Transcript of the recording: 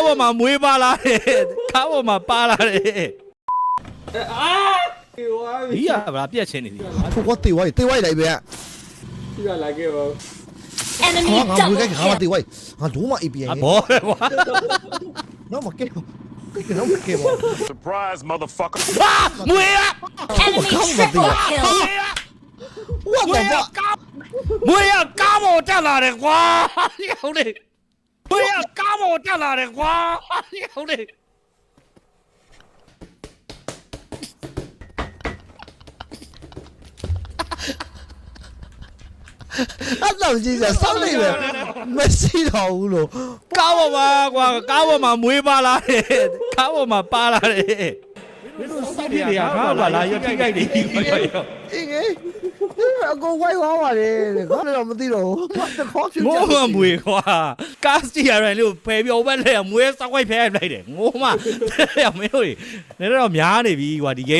းပေါ်မှာမွေးပါလာတယ်ကားပေါ်မှာပါလာတယ်အာဒီဝါဒီကဗလားပြက်ချင်းနေပြီကိုကတေးဝိုင်းတေးဝိုင်းလိုက်ပဲဒီကလာခဲ့ပါ Enemy ဟာငါမွေး double ခိုင်းငါမ kill. တေးဝိုင်းငါဒိုးမ API အဘောလေကွာနော်မကဲနော်မကဲဘော Surprise, motherfucker. ဟာမွေးရ Enemy Come on, triple Matia. kill. what မွေး the ရ fuck ကားမွေးရကားပေါ်တက်လာတယ်ကွာဟုတ်လေမွေးရ ကားပေါ်တက်လာတယ်ကွာဟုတ်လေအဲ့တော့ကြီးစစောင်းနေပဲမရှိတော့ဘူးလို့ကားပေါ်မှာကွာကားပေါ်မှာမွေးပါလာတယ်ကားပေါ်မှာပါလာတယ် မင်းတို့စိတ်တွေကကားပေါ်လာရထိခိုက်နေပြီကွာအေးငယ်အကုန်ဝိုင်းသွားပါလေခေါင်းတော့မသိတော့ဘူးတခေါ်ဖြစ်ငိုးမမွေကွာကားစတီယာရန်လို့ဖယ်ပြောဘက်လဲမွေးစောက်ဝိုက်ဖဲလိုက်တယ်ငိုးမမင်းတို့နေတော့များနေပြီကွာဒီ game